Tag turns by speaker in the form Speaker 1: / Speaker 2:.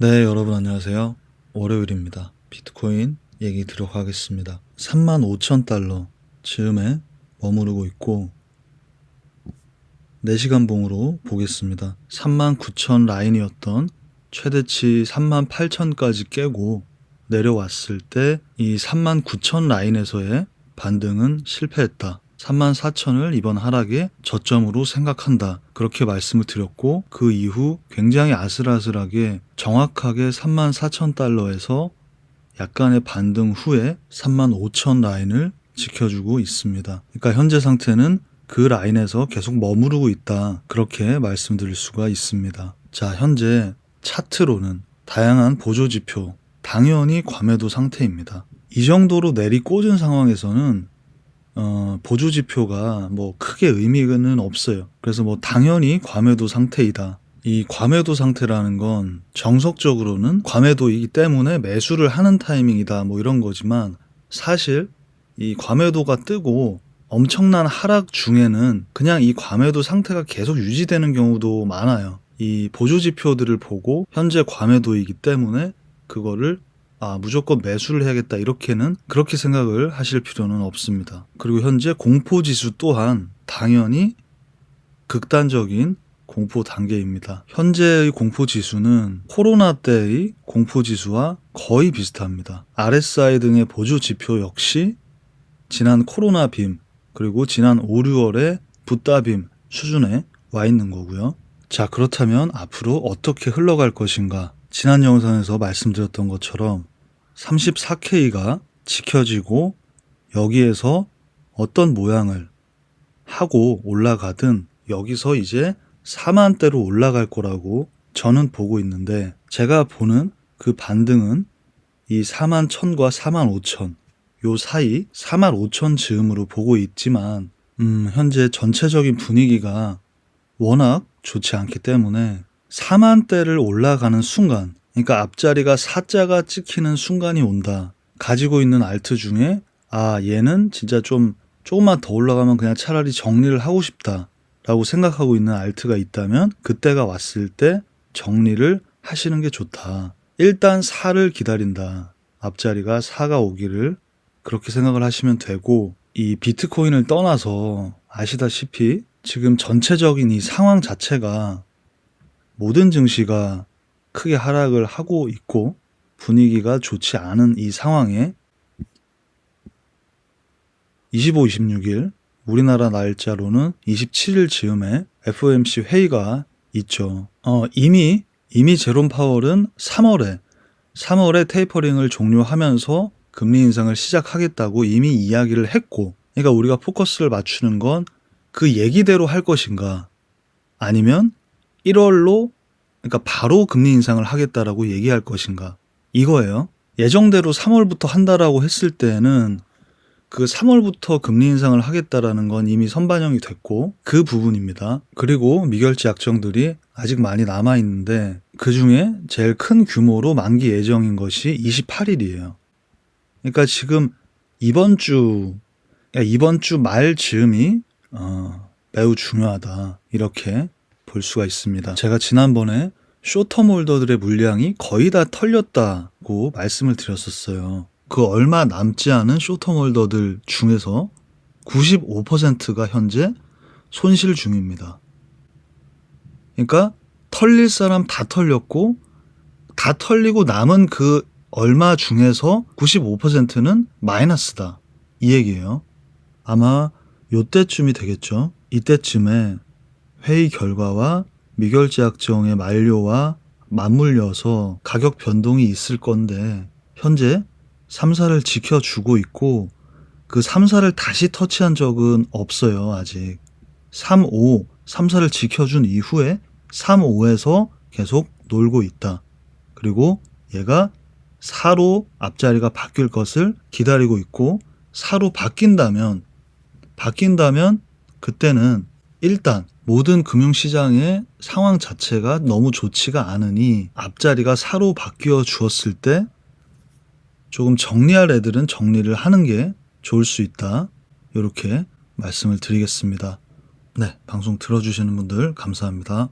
Speaker 1: 네, 여러분 안녕하세요. 월요일입니다. 비트코인 얘기 들어가겠습니다. 3만 5천 달러 즈음에 머무르고 있고 4시간 봉으로 보겠습니다. 3만 9천 라인이었던 최대치 3만 8천까지 깨고 내려왔을 때 이 3만 9천 라인에서의 반등은 실패했다. 3만 4천을 이번 하락의 저점으로 생각한다. 그렇게 말씀을 드렸고 그 이후 굉장히 아슬아슬하게 정확하게 3만 4천 달러에서 약간의 반등 후에 3만 5천 라인을 지켜주고 있습니다. 그러니까 현재 상태는 그 라인에서 계속 머무르고 있다. 그렇게 말씀드릴 수가 있습니다. 자, 현재 차트로는 다양한 보조 지표, 당연히 과매도 상태입니다. 이 정도로 내리 꽂은 상황에서는 어, 보조 지표가 뭐 크게 의미는 없어요. 그래서 뭐 당연히 과매도 상태이다. 이 과매도 상태라는 건 정석적으로는 과매도이기 때문에 매수를 하는 타이밍이다. 뭐 이런 거지만 사실 이 과매도가 뜨고 엄청난 하락 중에는 그냥 이 과매도 상태가 계속 유지되는 경우도 많아요. 이 보조 지표들을 보고 현재 과매도이기 때문에 그거를 아, 무조건 매수를 해야겠다. 이렇게는 그렇게 생각을 하실 필요는 없습니다. 그리고 현재 공포 지수 또한 당연히 극단적인 공포 단계입니다. 현재의 공포 지수는 코로나 때의 공포 지수와 거의 비슷합니다. RSI 등의 보조 지표 역시 지난 코로나 빔 그리고 지난 5, 6월의 붓다 빔 수준에 와 있는 거고요. 자, 그렇다면 앞으로 어떻게 흘러갈 것인가? 지난 영상에서 말씀드렸던 것처럼 34K가 지켜지고 여기에서 어떤 모양을 하고 올라가든 여기서 이제 4만대로 올라갈 거라고 저는 보고 있는데 제가 보는 그 반등은 이 4만 1000과 4만 5000 요 사이 4만 5천 즈음으로 보고 있지만 음, 현재 전체적인 분위기가 워낙 좋지 않기 때문에 4만대를 올라가는 순간 그러니까 앞자리가 4자가 찍히는 순간이 온다. 가지고 있는 알트 중에 아 얘는 진짜 좀 조금만 더 올라가면 그냥 차라리 정리를 하고 싶다. 라고 생각하고 있는 알트가 있다면 그때가 왔을 때 정리를 하시는 게 좋다. 일단 4를 기다린다. 앞자리가 4가 오기를 그렇게 생각을 하시면 되고 이 비트코인을 떠나서 아시다시피 지금 전체적인 이 상황 자체가 모든 증시가 크게 하락을 하고 있고 분위기가 좋지 않은 이 상황에 25, 26일 우리나라 날짜로는 27일 즈음에 FOMC 회의가 있죠. 어, 이미 이미 제롬 파월은 3월에 3월에 테이퍼링을 종료하면서 금리 인상을 시작하겠다고 이미 이야기를 했고, 그러니까 우리가 포커스를 맞추는 건 그 얘기대로 할 것인가, 아니면 1월로 그러니까 바로 금리 인상을 하겠다라고 얘기할 것인가 이거예요. 예정대로 3월부터 한다라고 했을 때는 그 3월부터 금리 인상을 하겠다라는 건 이미 선반영이 됐고 그 부분입니다. 그리고 미결제 약정들이 아직 많이 남아 있는데 그 중에 제일 큰 규모로 만기 예정인 것이 28일이에요. 그러니까 지금 이번 주 그러니까 이번 주 말 즈음이 어, 매우 중요하다 이렇게 볼 수가 있습니다. 제가 지난번에 쇼텀 홀더들의 물량이 거의 다 털렸다고 말씀을 드렸었어요. 그 얼마 남지 않은 쇼텀 홀더들 중에서 95%가 현재 손실 중입니다. 그러니까 털릴 사람 다 털렸고 다 털리고 남은 그 얼마 중에서 95%는 마이너스다. 이 얘기예요. 아마 요때쯤이 되겠죠. 이때쯤에 회의 결과와 미결제 약정의 만료와 맞물려서 가격 변동이 있을 건데 현재 3사를 지켜주고 있고 그 3사를 다시 터치한 적은 없어요 아직. 3, 5, 3사를 지켜준 이후에 3, 5에서 계속 놀고 있다. 그리고 얘가 4로 앞자리가 바뀔 것을 기다리고 있고 4로 바뀐다면 바뀐다면 그때는 일단 모든 금융시장의 상황 자체가 너무 좋지가 않으니 앞자리가 사로 바뀌어 주었을 때 조금 정리할 애들은 정리를 하는 게 좋을 수 있다. 이렇게 말씀을 드리겠습니다. 네, 방송 들어주시는 분들 감사합니다.